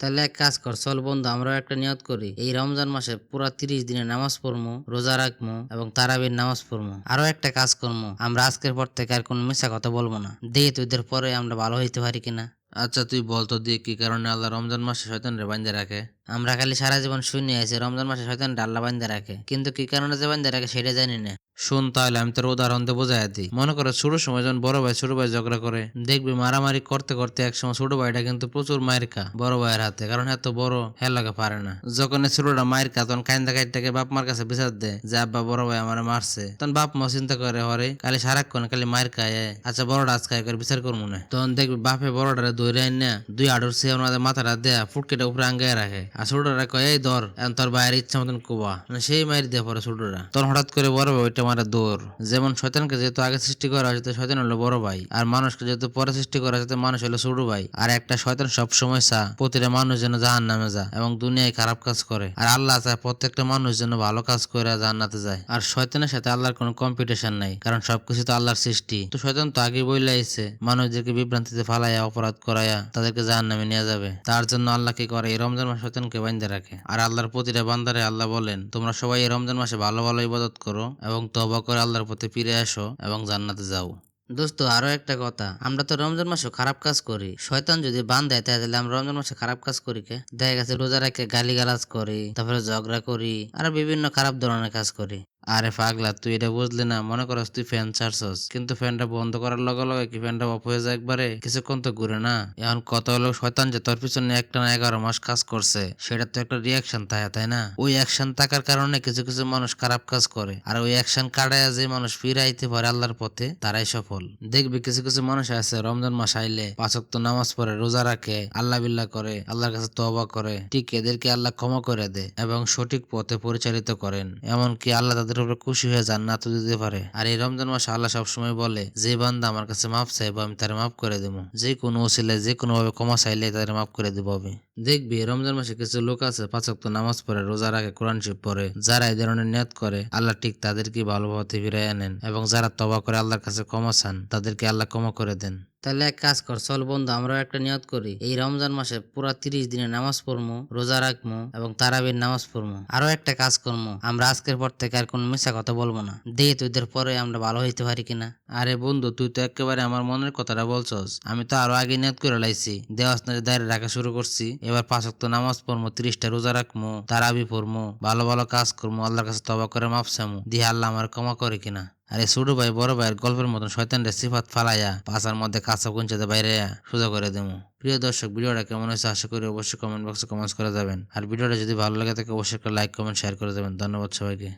তাহলে এক কাজ কর চল বন্ধু আমরাও একটা নিয়ত করি। এই রমজান মাসে পুরা তিরিশ দিনে নামাজ পড়মু রোজা রাখমু এবং তারাবির নামাজ পড়মু। আরও একটা কাজ করমু আমরা আজকের পর থেকে আর কোনো মিশা কথা বলব না। দিয়ে তোদের পরে আমরা ভালো হইতে পারি কিনা? আচ্ছা তুই বলতো দিয়ে কি কারণে আল্লাহ রমজান মাসে শয়তান রে বান্ধে রাখে? আমরা খালি সারা জীবন শুনে আছি রমজান মাসে শয়তান ডাল্লা বান্ধে রাখে। কিন্তু কি কারণে যে বান্ধে রাখে সেটা জানি না। শুন তাহলে আমি তোর উদাহরণ দিয়ে বোঝাই দিই। মনে করো ছোট সময় যখন বড় ভাই ছোট ভাই ঝগড়া করে, দেখবি মারামারি করতে করতে একসময় ছোট ভাইটা কিন্তু প্রচুর মায়ের বড় ভাইয়ের হাতে, কারণ এত বড় হেলাকে পারে না। যখন ছোটটা মায়ের খা, তখন কাইন্দা কাইটাকে বাপ মার কাছে বিচার দেয় যে, আব্বা, বড় ভাই আমার মারছে। তখন বাপ মা চিন্তা করে, হরে খালি সারাক্ষণ খালি মায়ের খায় আচ্ছা বড়টা আজ খায় করে বিচার করব না। তখন দেখবি বাপে বড়টারে ধরে আইন না দুই আডর সে ওনাদের মাথাটা দেয়া ফুটকেটা উপরে আঙ্গায় রাখে। আর ছোটরা কয়, এই ধর তোর বাইরের ইচ্ছা মতন কোবা। মানে সেই মায়ের দেয়া পরে ছোটরা তখন হঠাৎ করে বড় ভাই ওইটা মারে দৌড় যেমন শয়তানকে যেহেতু আগে সৃষ্টি করা হয়েছে শয়তান হলো বড় ভাই। আর মানুষকে যেহেতু পরে সৃষ্টি করা হয়েছে মানুষ হলো ছোট ভাই। আর একটা শয়তান সব সময় চা প্রতিটা মানুষ যেন জাহান নামে যা এবং দুনিয়ায় খারাপ কাজ করে। আর আল্লাহ চায় প্রত্যেকটা মানুষ যেন ভালো কাজ করে জান্নাতে যায়। আর শয়তানের সাথে আল্লাহর কোনো কম্পিটিশন নাই, কারণ সবকিছু তো আল্লাহর সৃষ্টি। তো শয়তান তো আগে বইলে আইছে মানুষদেরকে বিভ্রান্তিতে ফালাইয়া, অপরাধ করাইয়া তাদেরকে জাহান নামে নিয়ে যাবে। তার জন্য আল্লাহ কি করে? এই রমজান মাস শয়তানকে বান্ধে রাখে। আর আল্লাহর প্রতিটা বান্দারে আল্লাহ বলেন, তোমরা সবাই এই রমজান মাসে ভালো ভালো ইবাদত করো এবং তবা করে আল্লাহর পথে ফিরে আসো এবং জান্নাতে যাও। দোস্ত, আরও একটা কথা। আমরা তো রমজান মাসে খারাপ কাজ করি। শয়তান যদি বান দেয়, তাহলে আমরা রমজান মাসে খারাপ কাজ করি কে? দেখা গেছে রোজা রেখে গালি গালাজ করি, তারপরে ঝগড়া করি, আর বিভিন্ন খারাপ ধরনের কাজ করি। আরে পাগলা, তুই এটা বুঝলি না, মনে করস তুই ফ্যান ছাড়ছস। কিন্তু ফ্যানটা বন্ধ করার লগে লগে কি ফ্যানটা অফ হয়ে যায় একবারে? কিছুক্ষণ তো ঘুরে না। এখন কত হলো শয়তান যে তোর পিছনে একটা না এগারো মাস কাজ করছে, সেটা তো একটা রিয়াকশন থাকে, তাই না? ওই অ্যাকশন থাকার কারণে কিছু কিছু মানুষ খারাপ কাজ করে, আর ওই অ্যাকশন কাটায় যে মানুষ ফিরাইতে পারে আল্লাহর পথে, তারাই সফল। দেখবি কিছু কিছু মানুষ আছে, রমজান মাস আইলে পাঁচক তো নামাজ পড়ে, রোজা রাখে, আল্লাহ বিল্লাহ করে, আল্লাহর কাছে তবা করে, ঠিক এদেরকে আল্লাহ ক্ষমা করে দেয় এবং সঠিক পথে পরিচালিত করেন। এমনকি আল্লাহ তাদের উপরে খুশি হয়ে জান্নাত দিতে পারে। আর এই রমজান মাসে আল্লাহ সবসময় বলে, যে বান্দা আমার কাছে মাপ চাইব, আমি তারে মাফ করে দেবো। যে কোনো ওসিলায় যে কোনো ভাবে ক্ষমা চাইলে তাদের মাফ করে দিব আমি। দেখবি রমজান মাসে কিছু লোক আছে পাঁচক তো নামাজ পড়ে, রোজা রাখে, কোরআন শিব পড়ে। যারা এই ধরনের নিয়ত করে, আল্লাহ ঠিক তাদেরকে ভালো ফিরে আনেন এবং যারা তবা করে আল্লাহর কাছে ক্ষমা চান, তাদেরকে আল্লাহ ক্ষমা করে দেন। তাহলে এক কাজ কর, চল বন্ধু, আমরাও একটা নিয়ত করি। এই রমজান মাসে পুরা তিরিশ দিনে নামাজ পড়মু, রোজা রাখমু এবং তারাবির নামাজ পড়মু। আরও একটা কাজ করমু, আমরা আজকের পর থেকে আর কোনো মিশা কথা বলব না। দিয়ে তোদের পরে আমরা ভালো হইতে পারি কিনা? আরে বন্ধু, তুই তো একেবারে আমার মনের কথাটা বলছস। আমি তো আরও আগে নিয়ত করে লাইছি। দেওয়াস দেওয়াসনারে দাঁড়িয়ে রাখা শুরু করছি। এবার পাঁচক তো নামাজ পড়মু, তিরিশটা রোজা রাখমু, তারাবি পড়মু, ভালো ভালো কাজ করমু, আল্লাহর কাছে তবা করে মাপ চামু দিয়ে আল্লাহ আমার ক্ষমা করে কিনা? আরে ছোট ভাই, বড় ভাইয়ের গল্পের মতন শয়তানরে সিফাত ফালাইয়া পাশার মধ্যে কাঁচা কুঞ্চাতে বাইরে সোজা করে দেবো প্রিয় দর্শক, ভিডিওটা কেমন হয়েছে আশা করি অবশ্যই কমেন্ট বক্সে কমেন্টস করে যাবেন। আর ভিডিওটা যদি ভালো লাগে তাকে অবশ্যই একটা লাইক কমেন্ট শেয়ার করে যাবেন ধন্যবাদ সবাইকে।